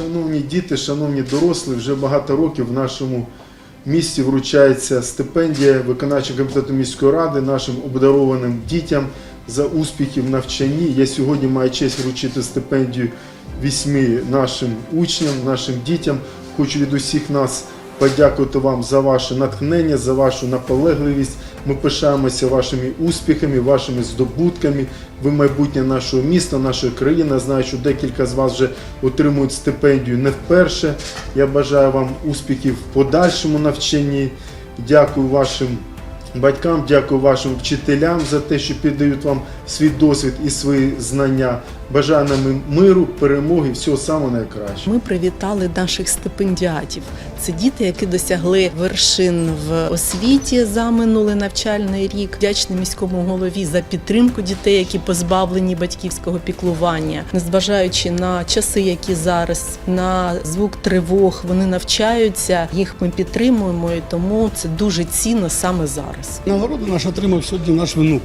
Шановні діти, шановні дорослі, вже багато років в нашому місті вручається стипендія виконавчого комітету міської ради нашим обдарованим дітям за успіхи в навчанні. Я сьогодні маю честь вручити стипендію вісьми нашим учням, нашим дітям. Хочу від усіх нас подякувати вам за ваше натхнення, за вашу наполегливість. Ми пишаємося вашими успіхами, вашими здобутками. Ви майбутнє нашого міста, нашої країни. Знаю, що декілька з вас вже отримують стипендію не вперше. Я бажаю вам успіхів в подальшому навчанні. Дякую вашим батькам, дякую вашим вчителям за те, що піддають вам свій досвід і свої знання. Бажаю нам миру, перемоги, всього самого найкращого. Ми привітали наших стипендіатів. Це діти, які досягли вершин в освіті за минулий навчальний рік. Вдячний міському голові за підтримку дітей, які позбавлені батьківського піклування, незважаючи на часи, які зараз на звук тривог вони навчаються. Їх ми підтримуємо, і тому це дуже цінно саме зараз. Нагороду наш отримав сьогодні наш внук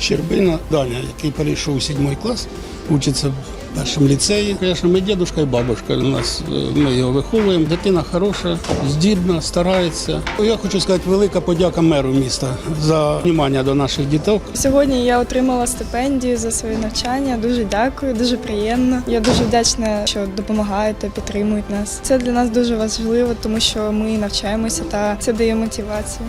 Щербина Даня, який перейшов у сьомий клас, учиться в першому ліцеї. Звісно, ми дідушка і бабушка. У нас е, ми його виховуємо. Дитина хороша, здібна, старається. Я хочу сказати велика подяка меру міста за увагу до наших діток. Сьогодні я отримала стипендію за своє навчання. Дуже дякую, дуже приємно. Я дуже вдячна, що допомагаєте, підтримують нас. Це для нас дуже важливо, тому що ми навчаємося та це дає мотивацію.